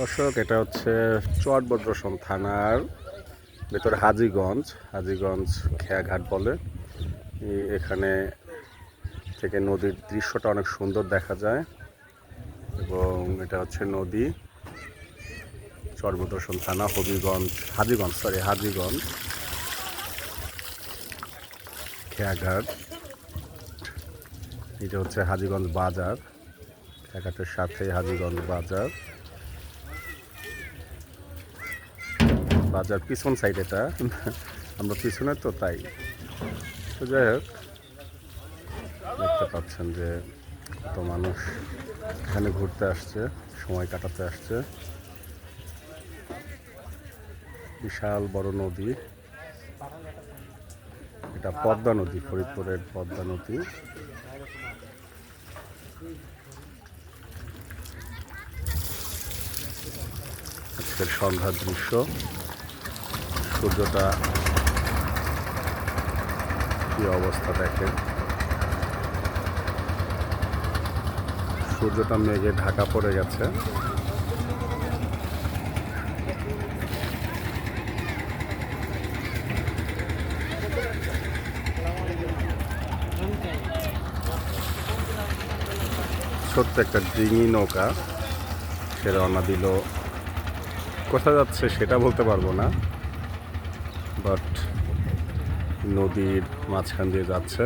দর্শক, এটা হচ্ছে চরবদ্রসন থানার ভেতরে হাজিগঞ্জ হাজিগঞ্জ খেয়াঘাট বলে। এখানে থেকে নদীর দৃশ্যটা অনেক সুন্দর দেখা যায় এবং এটা হচ্ছে নদী চরবদ্রসন থানা, হবিগঞ্জ, হাজিগঞ্জ সরি হাজিগঞ্জ খেয়াঘাট। এটা হচ্ছে হাজিগঞ্জ বাজার, খেয়াঘাটের সাথে হাজিগঞ্জ বাজার। বাজার পিছন সাইড এটা। আমরা পিছনে তো তাই। তো যাই হোক, দেখতে পাচ্ছেন যে কত মানুষ এখানে ঘুরতে আসছে, সময় কাটাতে আসছে। বিশাল বড় নদী। এটা পদ্মা নদী, ফরিদপুরের পদ্মা নদী। আজকের সন্ধ্যার দৃশ্য। সূর্যটা কি অবস্থা দেখেন? সূর্যটা মেঘে ঢাকা পড়ে গেছে। ছোট্ট একটা ডিঙি নৌকা, সে রওনা দিল। কোথায় যাচ্ছে সেটা বলতে পারব না। বাট নদীর মাঝখান দিয়ে যাচ্ছে।